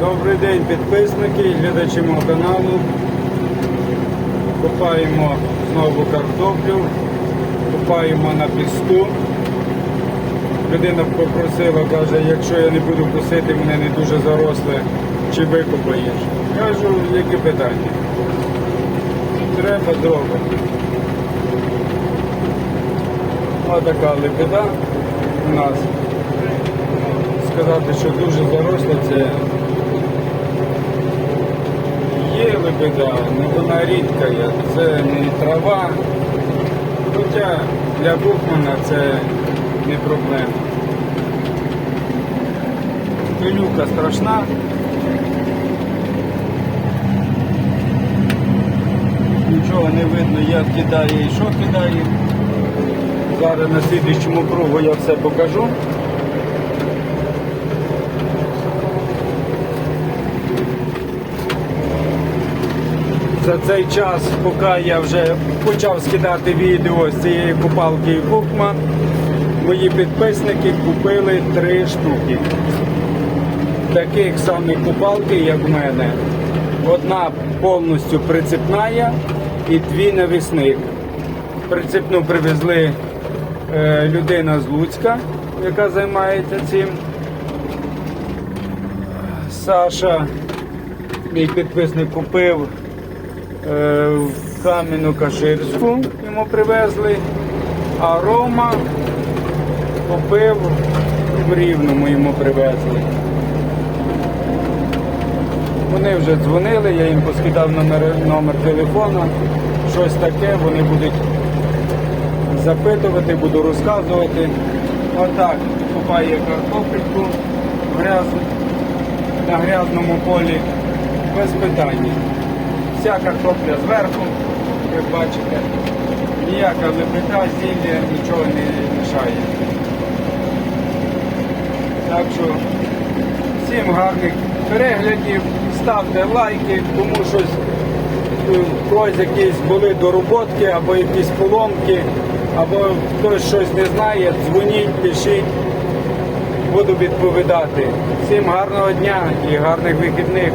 Добрий день, підписники і глядачі мого каналу. Купаємо знову картоплю, купаємо на піску. Людина попросила, каже, якщо я не буду косити, мене не дуже заросле, чи викопаєш. Кажу, які питання. Треба зробити. Ось така лебеда у нас. Сказати, що дуже заросла, це є лебеда, але вона рідка, це не трава. Хоча для Бухмана це не проблема. Пилюка страшна. Нічого не видно, як кидає і що кидає. Зараз на слідчому кругу я все покажу. За цей час, поки я вже почав скидати відео з цієї купалки Букман, мої підписники купили три штуки. Таких самих купалки, як в мене. Одна повністю прицепна і дві навісних. Прицепну привезли е, людина з Луцька, яка займається цим. Саша, мій підписник, купив в Кам'яну Каширську, йому привезли, а Рома купив в Рівному йому привезли. Вони вже дзвонили, я їм поскидав номер, номер телефона, щось таке, вони будуть запитувати, буду розказувати. Отак купає картопельку гряз, на грязному полі без питання. Вся картопля зверху, як бачите, ніяка лепета, зілля, нічого не мішає. Так що всім гарних переглядів, ставте лайки, кому щось е, когось якісь були дороботки або якісь поломки, або хтось щось не знає, дзвоніть, пишіть, буду відповідати. Всім гарного дня і гарних вихідних.